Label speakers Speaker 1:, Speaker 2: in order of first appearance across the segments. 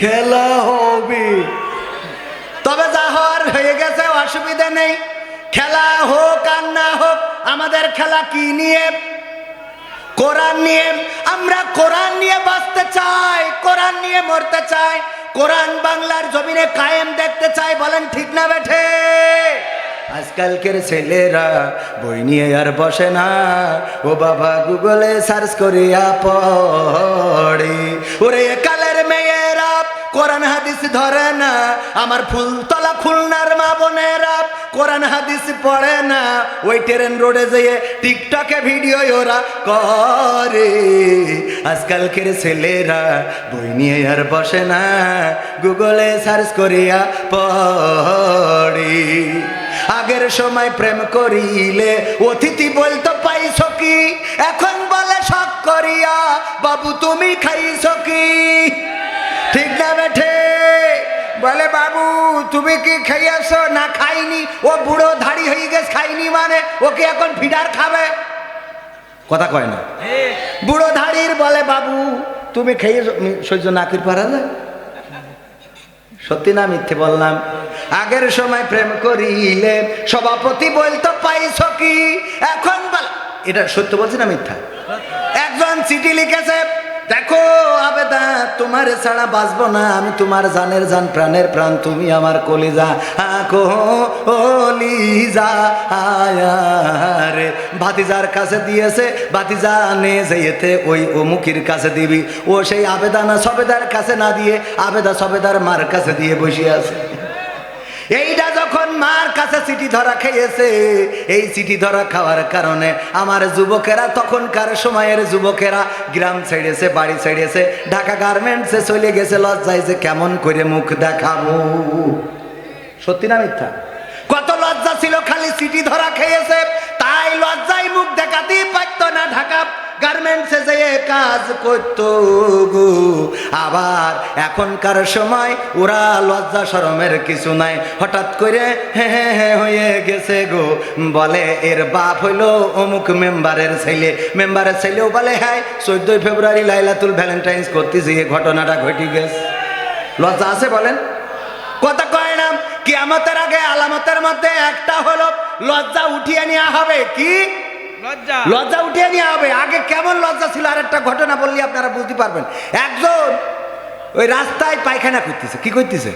Speaker 1: খেলা হবে। তবে যা হওয়ার হয়ে গেছে অসুবিধা নেই। খেলা হোক আর না হোক আমাদের খেলা কি নিয়ে? কোরআন নিয়ে। আমরা কোরআন নিয়ে বাঁচতে চাই কোরআন নিয়ে মরতে চাই। কোরআন বাংলার জমিনে কায়েম দেখতে চাই বলেন ঠিক না বেঠে? আজকালকের ছেলেরা বই নিয়ে আর বসে না। ও বাবা গুগলে সার্চ করিয়া পড়ে। ওরে কোরআন হাদিস ধরে না। আমার ফুলতলা খুলনার মা বোনেরা কোরআন হাদিস পড়ে না। ওই ট্রেন রোডে যেয়ে টিকটকে ভিডিও ওরা করে। আজকালকের ছেলেরা বই নিয়ে আর বসে না। গুগলে সার্চ করিয়া পড়ে। আগের সময় প্রেম করিলে অতিথি বলতো, পাইছ কি? এখন বলে, শখ করিয়া। বাবু, তুমি খাইছ কি? ঠিক না বেঠে? বলে, বাবু, তুমি কি খাইয়াছ না খাইনি। ও বুড়ো ধাড়ি হয়ে গেছে, খাইনি মানে? ওকে এখন ফিডার খাবে? কথা কয় না। বুড়ো ধাড়ির বলে, বাবু, তুমি খেয়ে সহ্য না করে পারা যায়? সত্যি না মিথ্যে বললাম। আগের সময় প্রেম করিলে সভাপতি বলতো, পাইছ কি? এখন এটা সত্য বলছি না মিথ্যা? একজন চিঠি লিখেছে দেখো আবেদা, তোমার ছাড়া বাঁচবো না, আমি তোমার জানের জান, প্রাণের প্রাণ, তুমি আমার কলিজা। আয়ারে ভাতিজার কাছে দিয়েছে, ভাতিজা নে যেতে ওই অমুকির কাছে দিবি। ও সেই আবেদা না সবেদার কাছে না দিয়ে, আবেদা সবেদার মার কাছে দিয়ে বসে আছে। এইটা যখন মার কাছে চিঠি ধরা খেয়েছে, এই চিঠি ধরা খাওয়ার কারণে আমার যুবকেরা, তখনকার সময়ের যুবকেরা গ্রাম ছেড়েছে, বাড়ি ছেড়েছে, ঢাকা গার্মেন্টসে চলে গেছে, লজ্জায় যে কেমন করে মুখ দেখাবো। সত্যি না মিথ্যা? কত লজ্জা ছিল খালি চিঠি ধরা খেয়েছে, তাই লজ্জায় মুখ দেখাতেই পারতো না ঢাকা গার্মেন্টসে যেয়ে কাজ করতো গো আবার এখনকার সময় ওরা লজ্জা শরমের কিছু নাই। হঠাৎ করে হ্যাঁ হ্যাঁ হ্যাঁ হয়ে গেছে গো। বলে, এর বাপ হইল অমুক মেম্বারের ছেলে। মেম্বারের ছেলেও বলে হ্যাঁ চোদ্দই ফেব্রুয়ারি লাইলাতুল ভ্যালেন্টাইন্স করতেছি এই ঘটনাটা ঘটে গেছে। লজ্জা আছে বলেন? কথা কয় না, কিয়ামতের আগে আলামতের মধ্যে একটা হলো লজ্জা উঠিয়ে নেওয়া হবে। কি?
Speaker 2: লজ্জা।
Speaker 1: উঠিয়ে নিয়ে হবে। আগে কেমন লজ্জা ছিল আর একটা ঘটনা বললে আপনারা বুঝতে পারবেন। একজন ওই রাস্তায় পায়খানা করতেছে। কি করতেছে?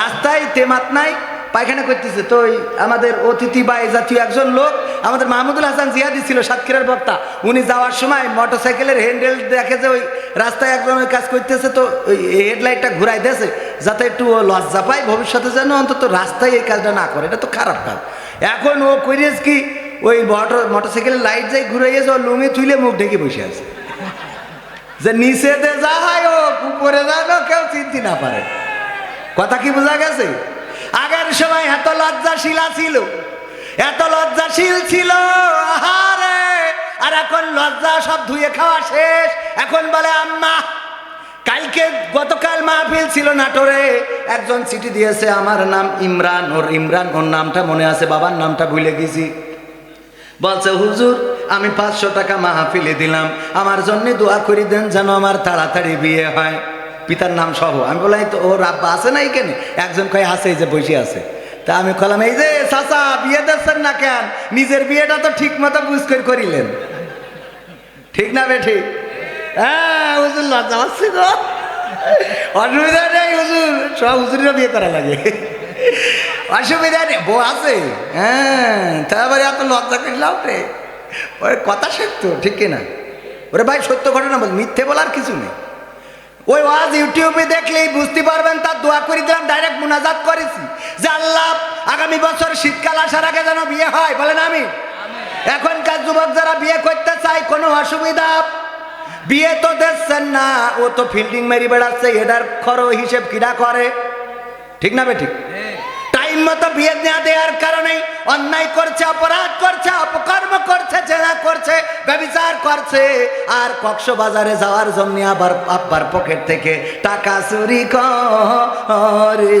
Speaker 1: রাস্তায় তেমাত নাই, পায়খানা করতেছে। তো ওই আমাদের অতিথি বা এই জাতীয় একজন লোক, আমাদের মাহমুদুল হাসান জিয়াদি ছিল, সাতক্ষীরার বক্তা। উনি যাওয়ার সময় মোটর সাইকেলের হ্যান্ডেল দেখে যে ওই রাস্তায় একজন ওই কাজ করতেছে, তো ওই হেডলাইটটা ঘুরাই দিয়েছে, যাতে একটু লজ্জা পায়। ভবিষ্যতে যেন অন্তত রাস্তায় এই কাজটা না করে। এটা তো খারাপ কাজ। এখন ও করিয়েছে কি ওই মোটর, মোটরসাইকেলের লাইট যাই ঘুরে গেছে ও লুঙ্গি তুলে মুখ ঢেকে বসে আছে। যে নিচে দে যায় ও, উপরে যানো কেউ চিনতে না পারে। কথা কি বোঝা গেছে? আগের সময় এত লজ্জাশীলা ছিল এত লজ্জাশীল ছিল, আহারে! আর এখন লজ্জা সব ধুয়ে খাওয়া শেষ। এখন বলে, আম্মা, কালকে গতকাল মাহফিল ছিল নাটোরে, একজন চিঠি দিয়েছে, আমার নাম ইমরান, ওর ইমরান, ওর নামটা মনে আছে, বাবার নামটা ভুলে গেছি। বলছে, হুজুর, আমি পাঁচশো টাকা মাহফিলে দিলাম। আমার জন্য দোয়া করি দেন যেন আমার তাড়াতাড়ি বিয়ে হয়। পিতার নাম সহ। আমি বললাম তো ওর আব্বা আছে না এইখানে একজন কয়, আছে, এই যে বসে আছে। তা আমি কলাম, এই যে চাচা, বিয়ে দিচ্ছেন না কেন? নিজের বিয়েটা তো ঠিক মতো বুঝ করে করিলেন। ঠিক না বে, ঠিক? হ্যাঁ হুজুর, লজ্জা পাচ্ছি গো অসুবিধা নেই, হুজুর। সব হুজুরেরও বিয়ে করা লাগে। অসুবিধা নেই, বউ আছে। হ্যাঁ তারপরে এত লজ্জা করলাম রে ওই কথা সত্য, ঠিক কিনা ওরে ভাই, সত্য ঘটনা বল, মিথ্যে বলার কিছু নেই। ওই ওয়াজ ইউটিউবে দেখলেই বুঝতে পারবেন, তার দোয়া করে দিলাম ডাইরেক্ট মুনাজাত করেছি। যে আল্লাহ, আগামী বছর শীতকাল আসার আগে যেন বিয়ে হয়, বলেন আমি। এখনকার যুবক যারা বিয়ে করতে চায়, কোনো অসুবিধা। বিয়ে তো দেখছেন না, ও তো ফিল্ডিং মেরি বেড়াচ্ছে এটার খর হিসেব কিরা করে। ঠিক না বে ঠিক? টাইম মতো বিয়ে না দেওয়ার কারণে অন্যায় করছে, অপরাধ করছে, অপকর্ম করছে, জেনা করছে, ব্যবচার করছে। আর কক্সবাজারে যাওয়ার জন্য আবার আব্বার পকেট থেকে টাকা চুরি করে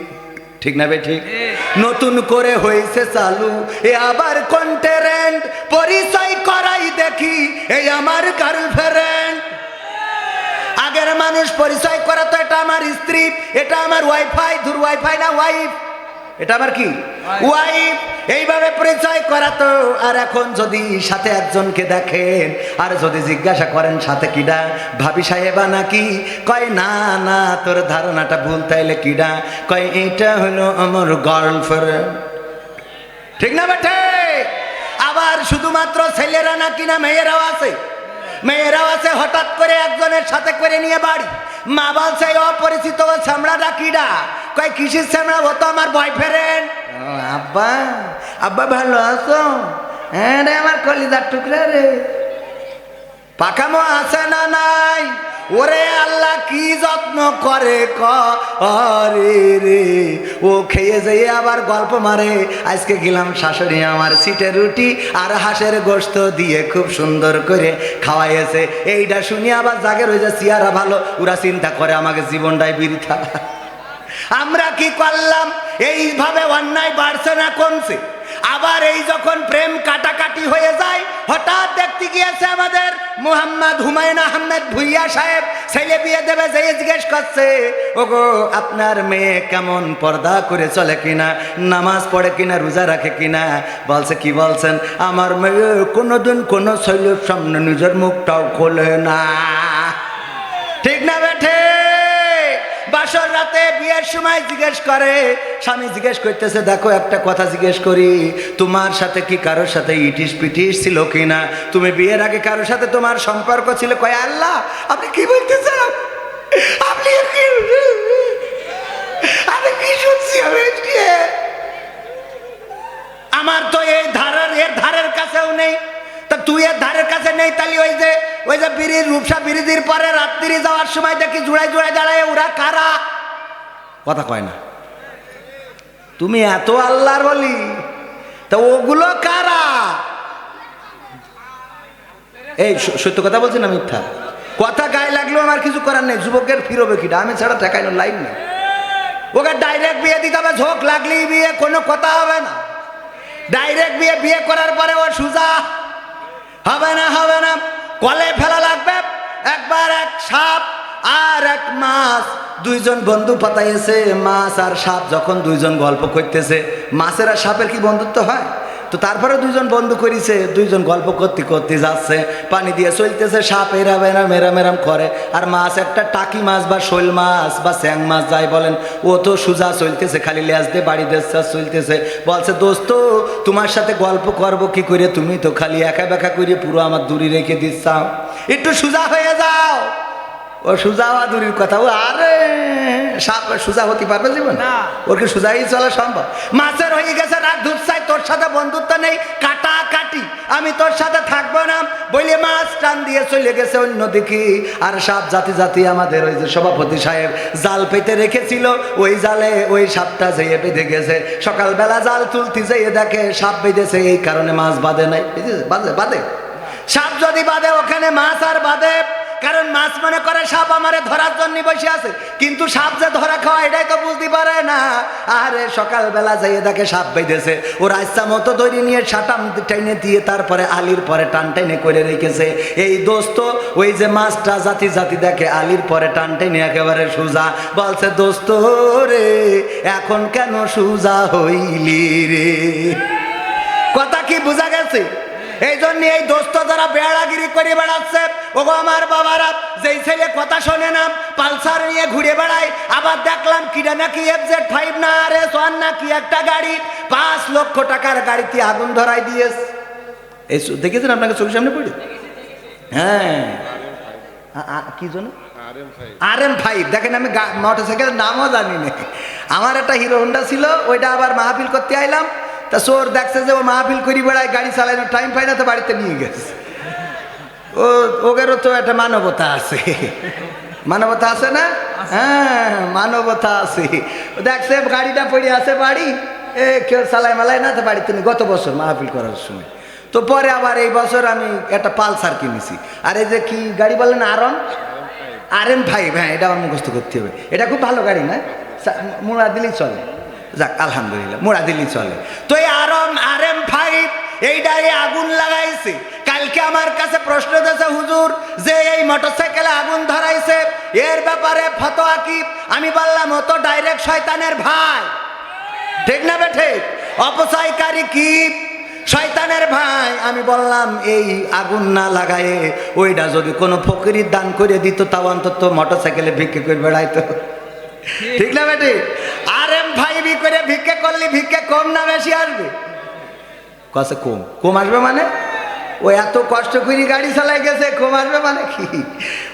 Speaker 1: ঠিক না বে ঠিক? নতুন করে হয়েছে চালু। এ আবার কন্টেরেন্ট পরিচয় করাই দেখি এই আমার গার্লফ্রেন্ড আগের মানুষ পরিচয় করা তো এটা আমার স্ত্রী, এটা আমার ওয়াইফাই দূর ওয়াইফাই না ওয়াইফ এটা আমার কি? ওয়াইফ এইভাবে পরিচয় করা তো আর এখন যদি সাথে একজনকে দেখেন, আর যদি জিজ্ঞাসা করেন, সাথে কিডা? ভাবি সাহেবা নাকি? কয়, না না, তোর ধারণাটা ভুল, তাইলে কিডা? কয়, এটা হলো আমার গার্লফ্রেন্ড ঠিক না বেটে আবার শুধুমাত্র ছেলেরা নাকি না মেয়েরাও আছে? মেয়েরাও আছে, হঠাৎ করে একজনের সাথে করে নিয়ে বাড়ি। মা বলছে, অপরিচিত ও ছামড়াটা কিডা? কয়, কিসের ছামড়া? ও তো আমার বয়ফ্রেন্ড আব্বা আব্বা ভালো আছো? হ্যাঁ রে আমার কলিদার টুকরা রে। পাকামো আছে না নাই? ওরে আল্লাহ কি যত্ন করে করে রে? ও খেয়ে যেয়ে আবার গল্প মারে। আজকে গেলাম শাশুড়ি আমার সিটে রুটি আর হাঁসের গোস্ত দিয়ে খুব সুন্দর করে খাওয়াইয়েছে। এইটা শুনি আবার জাগে রয়েছে সিয়ারা ভালো। ওরা চিন্তা করে আমাকে জীবনটাই বৃথা। আমরা কি করলাম? এইভাবে অন্যায় বাড়ছে না কমছে। আবার এই যখন প্রেম কাটাকাটি হয়ে যায়, হঠাৎ দেখতে গিয়েছে আমাদের মোহাম্মদ হুমায়ুন আহমেদ ভুইয়া সাহেব, ছেলে বিয়ে দেবে যে জিজ্ঞেস করছে, ওগো, আপনার মেয়ে কেমন পর্দা করে চলে কিনা? নামাজ পড়ে কিনা? রোজা রাখে কিনা? বলছে, কি বলছেন? আমার মেয়ে কোনোদিন কোনো শৈলের সামনে নিজের মুখটাও খোলে না। বাসর রাতে বিয়ের সময় জিজ্ঞেস করে, স্বামী জিজ্ঞেস করতেছে, দেখো, একটা কথা জিজ্ঞেস করি, তোমার সাথে কি কারোর সাথে ইটিস পিটিস ছিল কি না তুমি বিয়ের আগে কারোর সাথে তোমার সম্পর্ক ছিল? কয়, আল্লাহ, আপনি কি বলতেছেন? আপনি আমি কি শুনছি? আমার তো এই ধারের, এর ধারের কাছেও নেই। তা তুই এর ধারের কাছে নেই তাহলে ওই যে ওই যে বিড়ির রূপসা বিরিদির পরে রাত্রি যাওয়ার সময় দেখি জুড়াই জুড়াই দাঁড়ায়, ওরা কারা? কথা কয় না। তুমি এত আল্লাহর বলি, তা ওগুলো কারা? এই সত্য কথা বলছি না মিথ্যা? কথা গায়ে লাগলেও আমার কিছু করার নেই, যুবকের ফিরবে কিটা? আমি ছাড়া ঠেকাইনো লাইন নেই। ওকে ডাইরেক্ট বিয়ে দিতে হবে, ঝোঁক লাগলেই বিয়ে, কোনো কথা হবে না। ডাইরেক্ট বিয়ে বিয়ে করার পরে ও সুজা হবে না হবে না। কলে ফেলা লাগবে। একবার এক সাপ আর এক মাছ। দুইজন বন্ধু পাতাইছে মাছ আর সাপ। যখন দুইজন গল্প করতেছে, মাছের আর সাপের কি বন্ধুত্ব হয়? তো তারপরে দুইজন বন্ধু করিছে, দুইজন গল্প করতে করতে যাচ্ছে, পানি দিয়ে চলতেছে, সাপ এরাম এরাম এরাম এরাম করে। আর মাছ, একটা টাকি মাছ বা শোল মাছ বা স্যাং মাছ যাই বলেন, ও তো সুজা চলতেছে, খালি লেজ দিয়ে বাড়ি দেশে চলতেছে। বলছে, দোস্ত, তোমার সাথে গল্প করব কি করে? তুমি তো খালি একা বেকা করে পুরো আমার দূরে রেখে দিচ্ছাও একটু সুজা হয়ে যাও। ও সুজা হওয়া দূরের কথা। ও আরে সাপ সুজা হতে পারবে জীবন?
Speaker 2: না।
Speaker 1: ওর কি সুজাই চলা সম্ভব? মাছের হয়ে গেছে রাত ধুপসাই তোর সাথে বন্ধুত্ব নেই কাটা কাটি আমি তোর সাথে থাকব না। বলে মাছ টান দিয়ে চলে গেছে অন্যদিকে। আর সাপ জাতি জাতি আমাদের ওই যে সভাপতি সাহেব জাল পেতে রেখেছিল। ওই জালে ওই সাপটা যেয়ে বেঁধে গেছে। সকালবেলা জাল তুলতে যেয়ে দেখে সাপ বেঁধেছে এই কারণে মাছ বাঁধে নাই? বাঁধে বাঁধে। সাপ যদি বাঁধে ওখানে মাছ আর বাঁধে। কারণ মাছ মনে করে সাপ আমারে ধরার জন্য বসে আছে। কিন্তু সাপ যে ধরা খাওয়া এটাই তো বুঝতে পারে না। আরে, সকালবেলা যাইয়ে দেখে সাপ বেঁধেছে। ওর আচ্ছা মতো ধরে নিয়ে সাটাম টেনে দিয়ে তারপরে আলির পরে টান টেনে করে রেখেছে। এই দোস্ত, ওই যে মাছটা জাতি জাতি দেখে আলির পরে টান টেনে একেবারে সুজা বলছে, দোস্ত রে, এখন কেন সুজা হইলি রে? কথা কি বোঝা গেছে? এই জন্য এই দোস্ত যারা বেড়াগিরি করে বেড়াচ্ছে, ওগো আমার বাবারা, যেই ছেলে কথা শোনে না, পালসার নিয়ে ঘুরে বেড়ায়, আবার দেখলাম কিটা নাকি এফ জেড ফাইভ না আর এস ওয়ান নাকি একটা গাড়ি, পাঁচ লক্ষ টাকার গাড়িতে আগুন ধরাই দিয়েছে। এই দেখেছেন আপনাকে চোখের সামনে পড়ে? হ্যাঁ। কি জন্য আর এম ফাইভ দেখেন আমি মোটর সাইকেলের নামও জানি না। আমার একটা হিরো হোন্ডা ছিল, ওইটা আবার মাহফিল করতে আইলাম। তা চোর দেখছে যে ও মাহফিল করি বেড়ায়, গাড়ি চালানোর টাইম পায় না, তো বাড়িতে নিয়ে গেছে। ও, ওদেরও তো একটা মানবতা আছে। মানবতা আছে না? হ্যাঁ মানবতা আছে। দেখছে গাড়িটা পড়ে আছে বাড়ি, এ কেউ চালায় মালায় না, তো বাড়িতে গত বছর মাহফিল করার সময়। তো পরে আবার এই বছর আমি একটা পালসার কিনেছি। আর এই যে কি গাড়ি বললেন আরম আর এম ফাইভ হ্যাঁ এটা আমার মুখস্থ করতে হবে। এটা খুব ভালো গাড়ি, না? মোড়া দিলেই চলে। যাক আলহামদুলিল্লাহ মোড়া দিলেই চলে। তো এই আরম আর এম ফাইভ এইটাই আগুন লাগাইছে। কালকে আমার কাছে প্রশ্ন দিয়েছে হুজুর যে এই মোটরসাইকেলে আগুন ধরাইছে এর ব্যাপারে ফতোয়া কি? আমি বললাম ও তো ডাইরেক্ট শয়তানের ভাই। ঠিক না বেঠে অপচয়কারী কি? শয়তানের ভাই। আমি বললাম এই আগুন না লাগায়ে ওইটা যদি কোনো ফকিরির দান করে দিত তাও অন্তত মোটর সাইকেলে ভিক্ষে করে বেড়াইতো। ঠিক। না বেটি আর এম ভাই বি করে ভিক্ষে করলে, ভিক্ষা কম না বেশি আসবে? কষে কম? কম আসবে মানে? ও এত কষ্ট করে গাড়ি চালাই গেছে, কম আসবে মানে কি?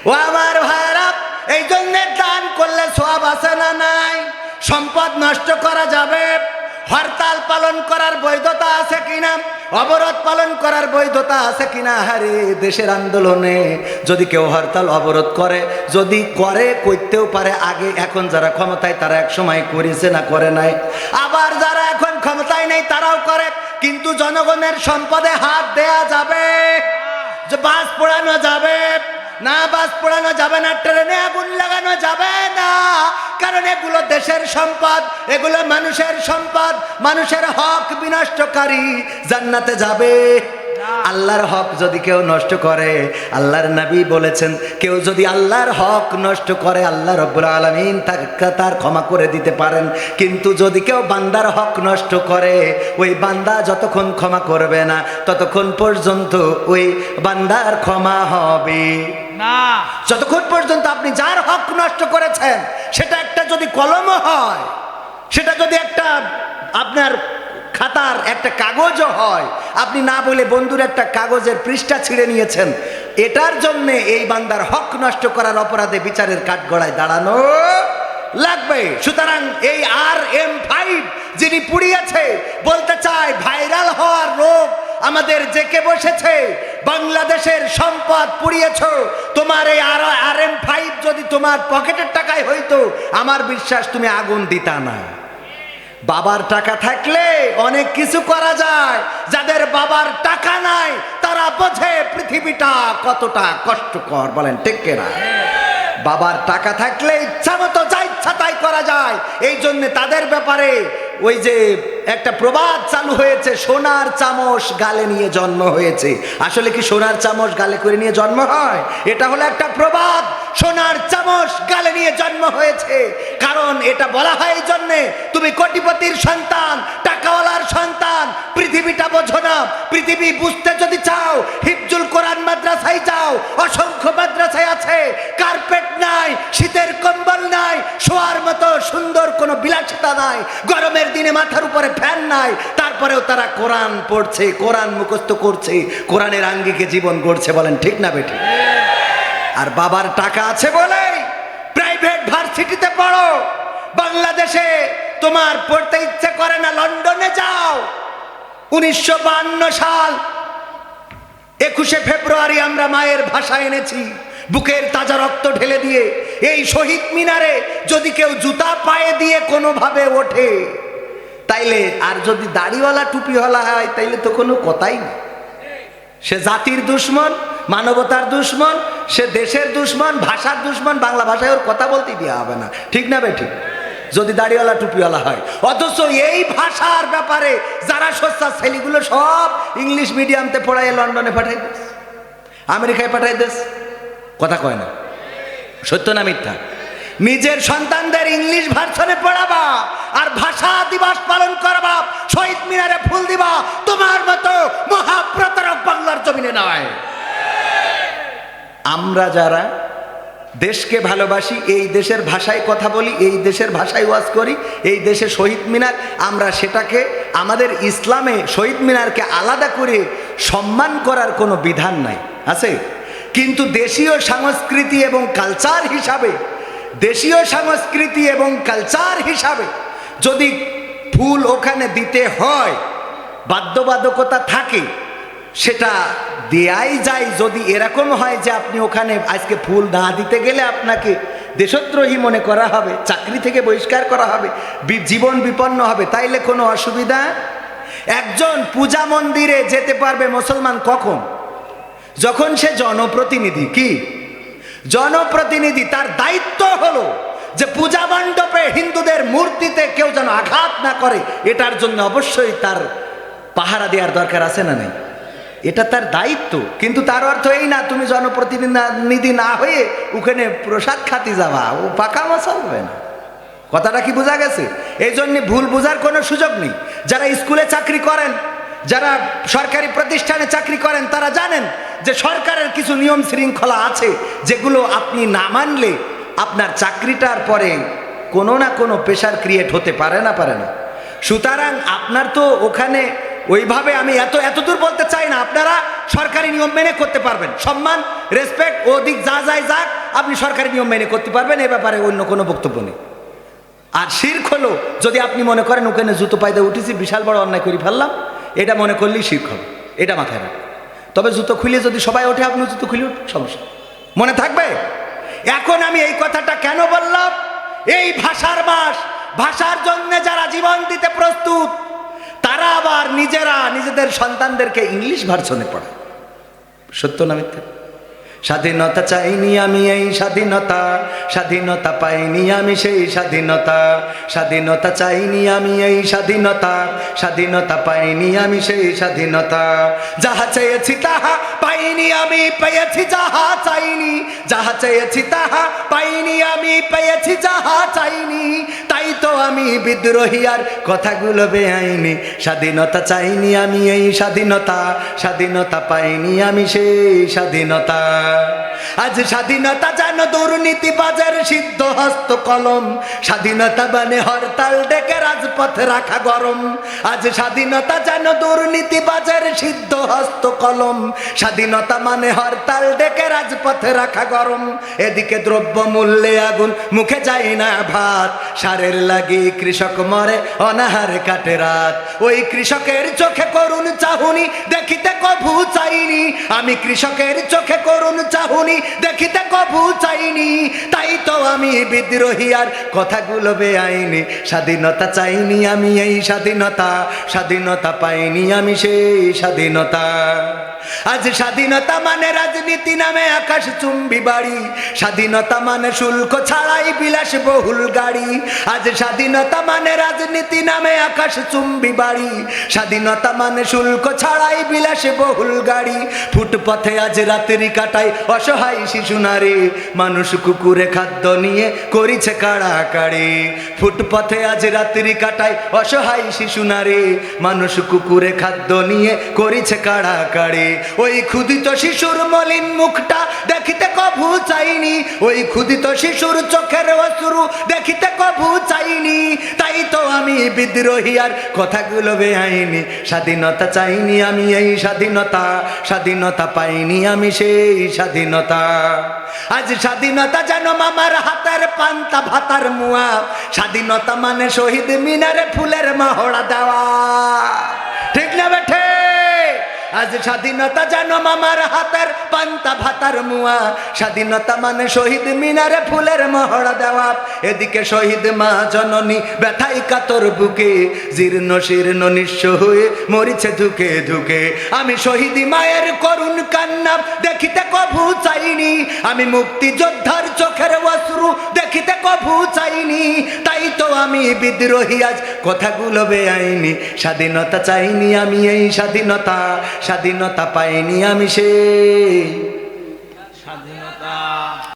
Speaker 1: ও আমার ভাইরা এই জন্যে দান করলে সব আছে না নাই। সম্পদ নষ্ট করা যাবে। হরতাল পালন করার বৈধতা আছে কিনা? অবরোধ পালন করার বৈধতা আছে কিনা? হারে দেশের আন্দোলনে যদি কেউ হরতাল অবরোধ করে, যদি করে, করতেও পারে। আগে, এখন যারা ক্ষমতায়, তারা এক সময় করেছে না করে নাই। আবার যারা এখন ক্ষমতায় নেই, তারাও করে। কিন্তু জনগণের সম্পদে হাত দেয়া যাবে। যে বাস পোড়ানো যাবে। না বাস পোড়ানো যাবে না, ট্রেনে আগুন লাগানো যাবে না। কারণ এগুলো দেশের সম্পদ, এগুলো মানুষের সম্পদ। মানুষের হক বিনষ্টকারী জান্নাতে যাবে। আল্লাহর হক যদি কেউ নষ্ট করে, আল্লাহর নবী বলেছেন, কেউ যদি আল্লাহর হক নষ্ট করে, আল্লাহ রব্বুল আলমিন তার ক্ষমা করে দিতে পারেন। কিন্তু যদি কেউ বান্দার হক নষ্ট করে, ওই বান্দা যতক্ষণ ক্ষমা করবে না, ততক্ষণ পর্যন্ত ওই বান্দার ক্ষমা হবে।
Speaker 2: না।
Speaker 1: যতক্ষণ পর্যন্ত আপনি যার হক নষ্ট করেছেন, সেটা একটা যদি কলম হয়, সেটা যদি একটা আপনার খাতার একটা কাগজও হয়, আপনি না বলে বন্ধুর একটা কাগজের পৃষ্ঠা ছিঁড়ে নিয়েছেন, এটার জন্যে এই বান্দার হক নষ্ট করার অপরাধে বিচারের কাঠগড়ায় দাঁড়ানো লাগবে। সুতরাং এই আর এম ফাইভ যিনি পুড়িয়েছে, বলতে চায়, ভাইরাল হওয়ার রোগ আমাদের জেকে বসেছে, বাংলাদেশের সম্পদ পুড়িয়েছ, তোমার এই আর আর এম ফাইভ যদি তোমার পকেটের টাকায় হইতো, আমার বিশ্বাস তুমি আগুন দিতা না। বাবার টাকা থাকলে অনেক কিছু করা যায়, যাদের বাবার টাকা নাই, তারা বোঝে পৃথিবীটা কতটা কষ্টকর, বলেন ঠিক না বাবার টাকা থাকলে ইচ্ছা মতো যা ইচ্ছা তাই করা যায় এই জন্য তাদের ব্যাপারে ওই যে একটা প্রবাদ চালু হয়েছে, সোনার চামচ গালে নিয়ে জন্ম হয়েছে। আসলে কি সোনার চামচ গালে করে নিয়ে জন্ম হয়? এটা হলো একটা প্রবাদ, সোনার চামচ গালে নিয়ে জন্ম হয়েছে। কারণ এটা বলা হয় এই জন্যে, তুমি কোটিপতির সন্তান, টাকাওয়ালার সন্তান, পৃথিবীটা বোঝো না। পৃথিবী বুঝতে যদি চাও, হিফজুল কোরআন মাদ্রাসায় যাও, অসংখ্য মাদ্রাসায় আছে। কার্পেট নাই, শীতের কম্বল নাই, শোয়ার মতো সুন্দর কোনো বিলাসিতা নাই। গরমের দিনে মাথার উপরে ফ্যান নাই। তারপরেও তারা কোরআন পড়ছে, কোরআন মুখস্থ করছে, কোরআনের আঙ্গিকে জীবন গড়ছে বলেন ঠিক না বেঠি আর বাবার টাকা আছে বলে প্রাইভেট ভার্সিটিতে পড়ো। বাংলাদেশে তোমার পড়তে ইচ্ছে করে না, লন্ডনে যাও। উনিশশো সাল, একুশে ফেব্রুয়ারি আমরা মায়ের ভাষা এনেছি, বুকের তাজা রক্ত ঢেলে দিয়ে। এই শহীদ মিনারে যদি কেউ জুতা পায়ে দিয়ে কোনোভাবে ওঠে তাইলে আর যদি দাড়িওয়ালা টুপিওয়ালা হয়, তাইলে তো কোনো কথাই নেই। সে জাতির দুশ্মন, মানবতার দুশ্মন, সে দেশের দুশ্মন, ভাষার দুশ্মন, বাংলা ভাষায় ওর কথা বলতে দেওয়া হবে না। ঠিক না বে, ঠিক? যদি দাড়িওয়ালা টুপিওয়ালা হয়। অথচ এই ভাষার ব্যাপারে যারা সস্তা ছেলেগুলো সব ইংলিশ মিডিয়ামতে পড়ায় লন্ডনে পাঠাই দিস আমেরিকায় পাঠাই দিস কথা কয় না। সত্য না মিথ্যা? নিজের সন্তানদের ইংলিশ ভার্সনে পড়াবা আর ভাষা দিবস পালন করবা, শহীদ মিনারে ফুল দিবা, তোমার মতো মহাপ্রতারক বাংলার জমিনে নয়। আমরা যারা দেশকে ভালোবাসি, এই দেশের ভাষায় কথা বলি, এই দেশের ভাষায় ওয়াজ করি, এই দেশে শহীদ মিনার, আমরা সেটাকে, আমাদের ইসলামে শহীদ মিনারকে আলাদা করে সম্মান করার কোনো বিধান নাই, আছে? কিন্তু দেশীয় সংস্কৃতি এবং কালচার হিসাবে দেশীয় সংস্কৃতি এবং কালচার হিসাবে যদি ফুল ওখানে দিতে হয়, বাধ্যবাধকতা থাকে, সেটা দেয়াই যায়। যদি এরকম হয় যে আপনি ওখানে আজকে ফুল না দিতে গেলে আপনাকে দেশদ্রোহী মনে করা হবে, চাকরি থেকে বহিষ্কার করা হবে জীবন বিপন্ন হবে, তাইলে কোনো অসুবিধা? একজন পূজা মন্দিরে যেতে পারবে মুসলমান কখন? যখন সে জনপ্রতিনিধি, কি? জনপ্রতিনিধি, তার দায়িত্ব হলো যে পূজা মণ্ডপে হিন্দুদের মূর্তিতে কেউ যেন আঘাত না করে, এটার জন্য অবশ্যই তার পাহারা দেওয়ার দরকার আছে না নেই? এটা তার দায়িত্ব, কিন্তু তার অর্থ এই না, তুমি জনপ্রতিনিধি না হয়ে ওখানে প্রসাদ খাতি যাওয়া ও পাকামা চলবে না। কথাটা কি বোঝা গেছে? এই জন্য ভুল বোঝার কোনো সুযোগ নেই। যারা স্কুলে চাকরি করেন যারা সরকারি প্রতিষ্ঠানে চাকরি করেন, তারা জানেন যে সরকারের কিছু নিয়ম শৃঙ্খলা আছে যেগুলো আপনি না মানলে আপনার চাকরিটার পরে কোনো না কোনো প্রেশার ক্রিয়েট হতে পারে না পারে না। সুতরাং আপনার তো ওখানে ওইভাবে আমি এত এত দূর বলতে চাই না, আপনারা সরকারি নিয়ম মেনে করতে পারবেন। সম্মান রেসপেক্ট ওদিক যা যায় যাক, আপনি সরকারি নিয়ম মেনে করতে পারবেন, এ ব্যাপারে অন্য কোনো বক্তব্য নেই। আর শির্ক হলো, যদি আপনি মনে করেন ওখানে জুতো পায়দা উঠেছি, বিশাল বড় অন্যায় করে ফেললাম এটা মনে করলেই শির হবে। এটা মাথায় রাখ। তবে জুতো খুলে যদি সবাই ওঠে আপনি জুতো খুলে সমস্যা মনে থাকবে? এখন আমি এই কথাটা কেন বললাম? এই ভাষার মাস ভাষার জন্য যারা জীবন দিতে প্রস্তুত, তারা আবার নিজেরা নিজেদের সন্তানদেরকে ইংলিশ ভার্সনে পড়ে সত্য না মিথ্যা? স্বাধীনতা চাইনি আমি এই স্বাধীনতা। স্বাধীনতা পাইনি আমি সেই স্বাধীনতা। স্বাধীনতা চাইনি আমি এই স্বাধীনতা। স্বাধীনতা পাইনি আমি সেই স্বাধীনতা। যাহা চেয়েছি তাহা পাইনি আমি পেয়েছি যাহা চাইনি, যাহা চেয়েছি তাহা পাইনি আমি পেয়েছি যাহা চাইনি। তাই তো আমি বিদ্রোহী আর কথাগুলো বেআইনি। স্বাধীনতা চাইনি আমি এই স্বাধীনতা স্বাধীনতা পাইনি আমি সেই স্বাধীনতা। আজ স্বাধীনতা যেন দুর্নীতিবাজের সিদ্ধ হস্ত কলম। স্বাধীনতা মানে হরতাল ডেকে রাজপথে রাখা গরম। আজ স্বাধীনতা যেন দুর্নীতিবাজের সিদ্ধ হস্ত কলম। স্বাধীনতা মানে হরতাল ডেকে রাজপথে রাখা গরম। এদিকে দ্রব্য মূল্যে আগুন, মুখে যায় না ভাত। সারের লাগি কৃষক মরে, অনাহারে কাটে রাত। ওই কৃষকের চোখে করুন চাহুনি, দেখিতে কভু চাইনি। আমি কৃষকের চোখে করুন চাহুনি দেখিতে কবু চাইনি, তাই তো আমি বিদ্রোহী আর কথাগুলো বেআইনি। স্বাধীনতা চাইনি আমি এই স্বাধীনতা স্বাধীনতা পাইনি আমি সেই স্বাধীনতা। আজ স্বাধীনতা মানে রাজনীতি নামে আকাশ চুম্বি বাড়ি। স্বাধীনতা মানে শুল্ক ছাড়াই বিলাস বহুল গাড়ি। আজ স্বাধীনতা মানে রাজনীতি নামে আকাশ চুম্বি বাড়ি। স্বাধীনতা মানে শুল্ক ছাড়াই বিলাস বহুল গাড়ি। ফুটপথে আজ রাত্রি কাটাই অসহায় শিশু নারী। মানুষ কুকুরে খাদ্য নিয়ে করিছে কাড়াকাড়ি। ফুটপথে আজ রাত্রি কাটাই অসহায় শিশু নারী। মানুষ কুকুরে খাদ্য নিয়ে করিছে কাড়াকাড়ি। ওই ক্ষুদিত শিশুর মলিন মুখটা দেখিতে কভু চাইনি। ওই ক্ষুদিত শিশুর চোখের দেখিতে কভু চাইনি। তাই তো আমি বিদ্রোহী আর কথাগুলো বেআইনি। স্বাধীনতা চাইনি আমি এই স্বাধীনতা। স্বাধীনতা পাইনি আমি সেই স্বাধীনতা। আজ স্বাধীনতা যেন মামার হাতের পান্তা ভাতার মুয়া। স্বাধীনতা মানে শহীদ মিনারে ফুলের মহড়া দেওয়া। ঠিক না বেঠে? আজ স্বাধীনতা যেন মামার হাতের পান্তা ভাতার মুয়া। স্বাধীনতা মানে শহীদ মিনারে ফুলের মহড়া দেওয়া। এদিকে শহীদ মা জননী ব্যথাই কাতর বুকে। জীর্ণ শীর্ণ নিঃস্ব হয়ে মরিছে ধুকে ধুকে। আমি শহীদ মায়ের করুণ কান্না দেখিতে কভু চাইনি। আমি মুক্তি যোদ্ধার চোখের অশ্রু দেখিতে কভু চাইনি। তাই তো আমি বিদ্রোহী, আজ কথাগুলো বেআইনি। স্বাধীনতা চাইনি আমি এই স্বাধীনতা। স্বাধীনতা পাইনি আমি সেই।